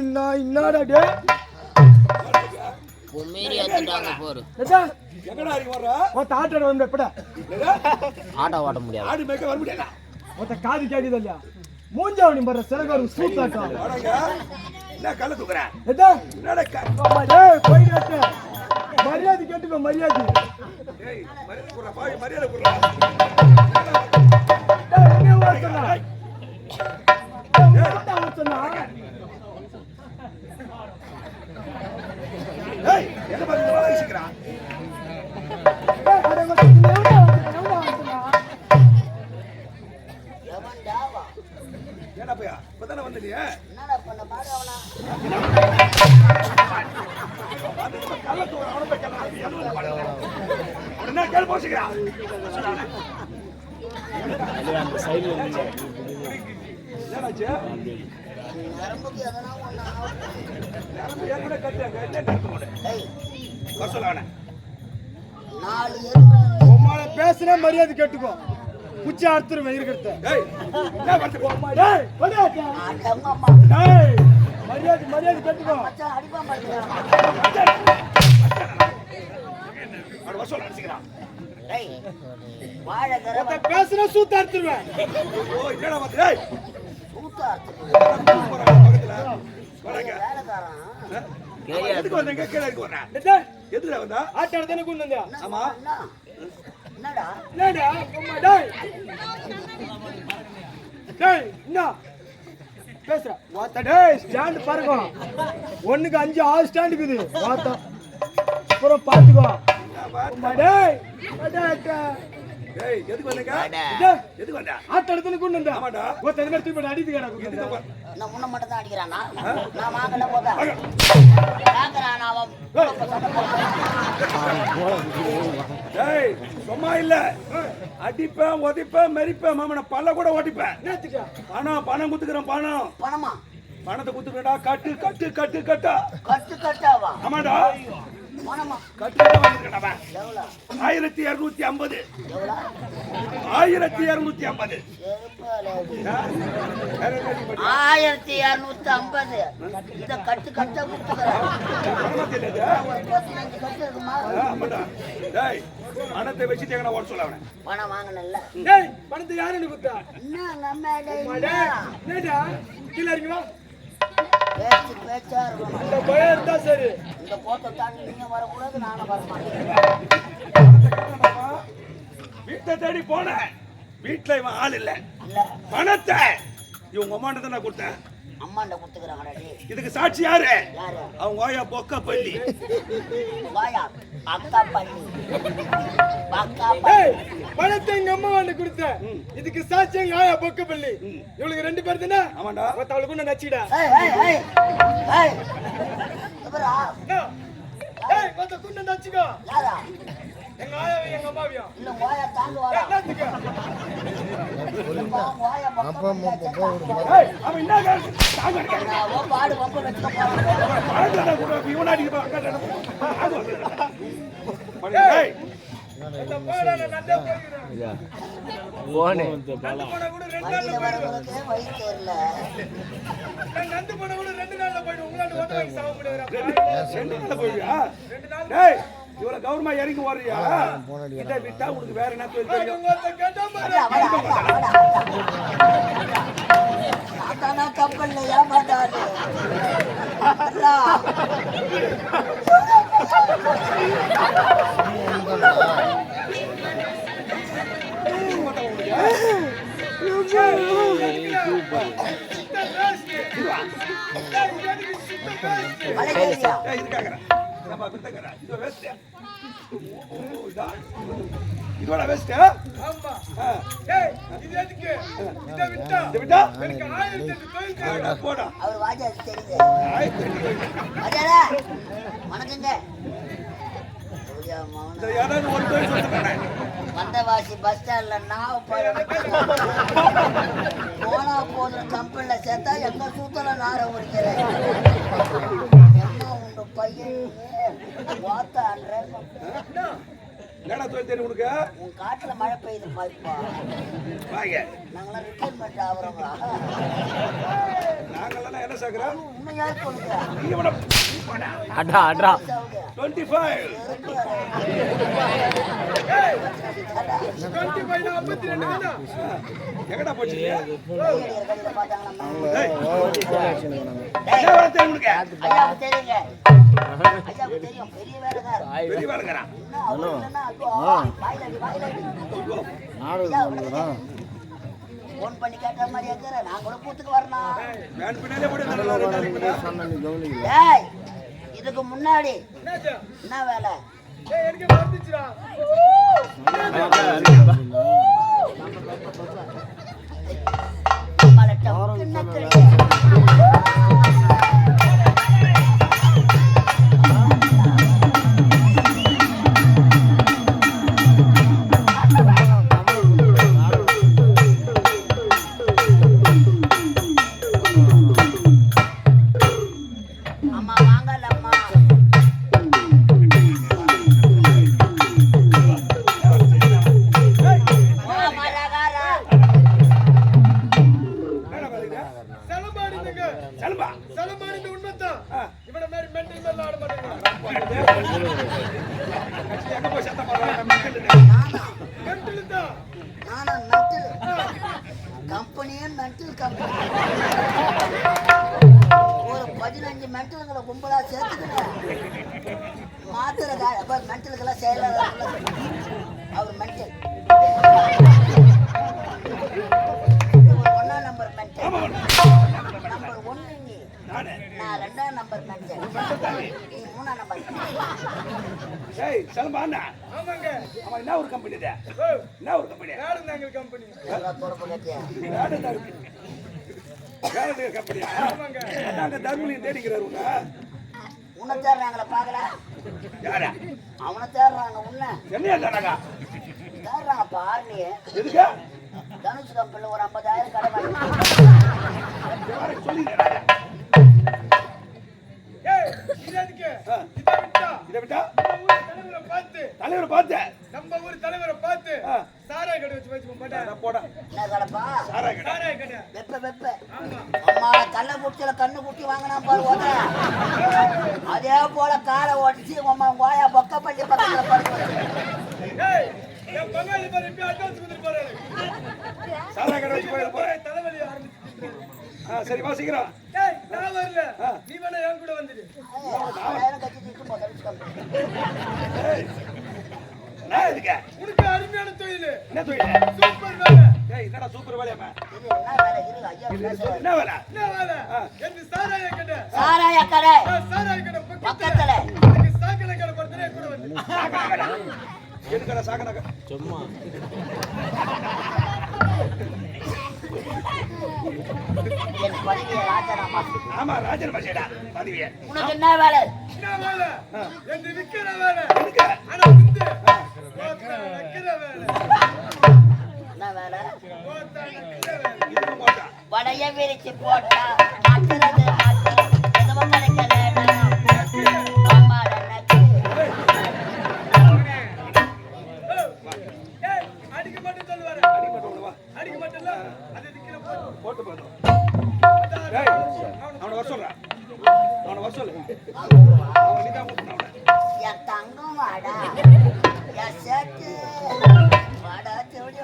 Style என்னடா டே பொம்மேரி ஏத்துட்டாங்க bore. எங்கடா இருக்கு வர்ற? ஒத்த ஆட்டோட வந்து எப்படா? ஆட்டோ ஓட்ட முடியாது. ஆடு மேய்க்க வர முடியல ஒத்த காது கேக்குது இல்லையா? மூஞ்சாவணி பண்ற சிறகாரு சூத்தாட்டம் வாடங்க என்ன கல்ல தூக்குற? என்னடா மரியாதை பாய் பேசுனா மரியாதை கேட்டுக்கோ குச்சி அறுத்துருவேன் இருக்கிறத ஏய் மரியாதை மரியாதை கேட்டுக்கோ அடிப்பா மரியாதை சொல்ல அடிச்சுக்கிறான் பேசுனா சூத்த அறுத்துருவேன். வந்து எதுல வந்தா? ஆட்டாட தானே கொண்டு வந்தியா? ஆமா. என்ன என்னடா? என்னடா? அம்மா டேய்! டேய் என்ன பேசுற வாத்த டேய் ஸ்டாண்ட் பாருங்க. ஒண்ணுக்கு அஞ்சு ஆறு ஸ்டாண்ட் இருக்குது. வாத்த. அப்புறம் பாத்துக்கோ அடிக்கிறானா நான் வாங்கல போதா ஏய் சும்மா இல்ல அடிப்பேன் உதைப்பேன் மெரிப்பேன் மாமன பல்ல கூட ஓட்டிப்பேன் பணம் பணம் குத்துக்கிறேன் பணம் பணமா பணத்தை குத்துக்கிறடா கட்டு கட்டு கட்டு கட்டா கட்டு கட்டாவா ஆமாடா ஆயிரத்தி இருநூத்தி ஐம்பது. ஆயிரத்தி இருநூத்தி ஐம்பது. ஆயிரத்தி இரநூத்தி ஐம்பது. இதை கட்டு கட்ட பணத்தை வச்சுட்டு எங்கடா ஓட சொல்ல பணம் வாங்கினல டேய் பணத்தை யாருன்னு கொடுத்தா என்ன நம்ம பேச்சு பேச்சா இருக்கணும். இந்த பயம் இருந்தா சரி. இந்த கோட்டை தாண்டி நீங்க வரக்கூடாது நானும் வரமாட்டேன் வீட்டை தேடி போனேன். வீட்டுல இவன் ஆள் இல்ல. பணத்தை. இவங்க அம்மாண்ட தான் நான் கொடுத்தேன். அம்மாண்ட கொடுத்துக்கிறாங்கடா டே இதுக்கு சாட்சி யாரு? யாரு? அவங்க ஓயா பொக்க பள்ளி. வாயா அக்கா அக்கா பணத்தை எங்க அம்மா வந்து கொடுத்த இதுக்கு சாட்சி எங்க ஆயா பொக்க பள்ளி. இவளுக்கு ரெண்டு பேர் தானே? ஆமாண்டா. அவளுக்கு ஒண்ணு நச்சிடா ஏய் மத்த குண்டு நச்சிக்கோ. யாரா? எங்க ஆயாவையும் எங்க அம்மாவையும் இல்ல என்னத்துக்கு? அவன் என்ன தாங்க பாடு வம்பு வச்சுக்க போறேன். இவனை அடிக்க. ஏய், போனா. ரெண்டு நாள்ல ரெண்டு போயிடும் இவ்வளவு கௌரவமா இறங்கி ஓடுறியா? இதை விட்டா உனக்கு வேற என்ன தெரியும்? பாரு. அதானா கப்பல்ல ஏமாந்தாரு அல்லா. இதோட வந்தவாசி பஸ் ஸ்டாண்ட்ல நான் போனா போதும் கம்பெனில சேர்த்தா எங்க சூத்தல நார உரிக்கிறேன்? என்னடா தொழில் தெரியும் உனக்கு? உன் காட்டுல மழை பெய்யுது வாங்க. நாங்களாம் ரிட்டைர்மெண்ட் ஆகுறோங்க நாங்கெல்லாம் என்ன சேர்க்கிறோம் உண்மையா வேணா அட்ரா அட்ரா டுவெண்ட்டி ஃபைவ் எங்கடா போச்சு ஹலோ நாடகம் ஃபோன் பண்ணி கேட்ட மாதிரி இருக்கிற நான் கூட கூத்துக்கு வரணும் இதுக்கு முன்னாடி என்ன வேலை? பலட்டம் கம்பெனியே மென்டல் கம்பெனி ஒரு பதினஞ்சு மென்டல்களை கும்பலா சேர்த்துக்கிறேன் மாத்திரை மென்டலுக்கெல்லாம் செயலாளர் அவர் மென்டல் நானு. நான் ரெண்டாம் நம்பர் மென்டல் நீ மூணாம் நம்பர் ஏய், செல்வா அண்ணா. ஆமாங்க அவன் என்ன ஒரு கம்பெனி இது? ஓ என்ன ஒரு கம்பெனி? நாடுந்தாங்க கம்பெனி. வேலை செய்யற கம்பெனியா? ஆமாங்க அதாங்க தர்மலிங்கம் தேடிக்கிறாரு உன்னை. தேடுறாங்களா பாக்கல யாரா? அவனை தேடுறாங்க உன்னை என்னையா தேடுறாங்க? தேடுறாங்க பாருங்க எதுக்கு? தனுஷ் கம்பெனில ஒரு ஐம்பதாயிரம் கடை வாங்கி யாருக்கு இது விட்டா? தலைவரை பார்த்து. தலைவரை பார்த்தேன் நம்ம ஊர் தலைவரை பார்த்து. ஆ. சாராய கடை வச்சு மாட்டேன் அட போடா சாராய கடை. சாராய கடை. வெப்ப வெப்ப. அம்மா கள்ள குட்டியில கண்ணு குட்டி வாங்கினா பாரு ஓட்ட அதே போல காலை ஓட்டிச்சு அம்மா வாயா பொக்க பள்ளி பக்கத்துல படுத்து ஏய் என் பங்காளி பாரு இப்ப அட்வான்ஸ் கொடுத்துட்டு போறாரு. சாராய கடை வச்சு போயிட போறேன். சரி வா சீக்கிரம். நான் வரல. நீ வேணா என் கூட வந்துடு உனக்கு அருமையான தொழில். என்ன தொழில்? சூப்பர் வேலை. என்னடா சூப்பர் வேலையாமா என்ன வேலை? என்ன வேலை? என் சாராய கடை. சாராய கடை. சாராய கடை பக்கத்துல. எனக்கு சும்மா. ஆமா ராஜன் பசேடா பதவிய. உனக்கு என்ன வேலை? என்ன வேலை? எந்த விக்கிற வேலை. எதுக்கு? ஆனா வந்து ஓத்தா நக்கிற வேலை. என்ன வேலை? ஓத்தா நக்கிற வேலை. இதுக்கு போட்டான் வடைய விரிச்சு போட்டா. ஊருக்கு வந்தோம் அவனை வர சொல்றேன் அவனை வர சொல்லு அவன் நீ தான் கூப்பிட்டு என் தங்கம் வாடா என் சேர்த்து வாடா தேடி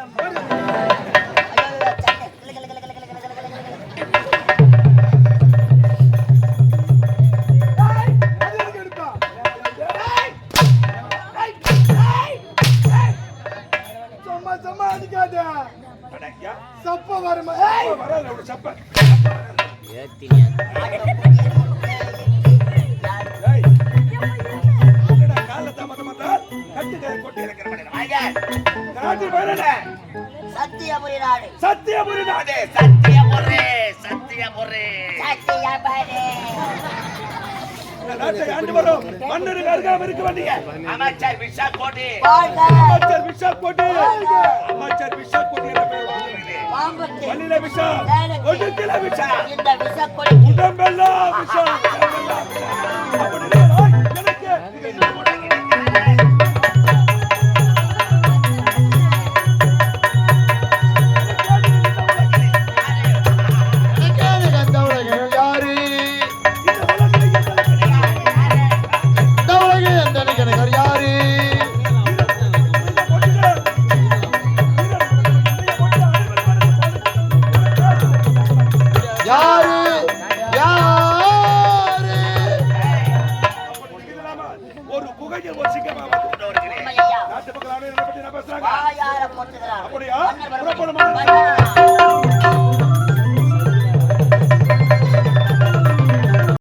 Yeah. சப்ப வருமா? வராது ஒரு சப்ப. அருகாம இருக்க வேண்டிய அமைச்சர் விஷா கோட்டி அமைச்சர் விஷா கோட்டி அமைச்சர் விஷா மண்ணில விஷா ஒடுக்கில விஷா. இந்த விஷக்கொடிக்கு உடம்பெல்லாம் விஷா உடம்பெல்லாம் விஷா. அப்படி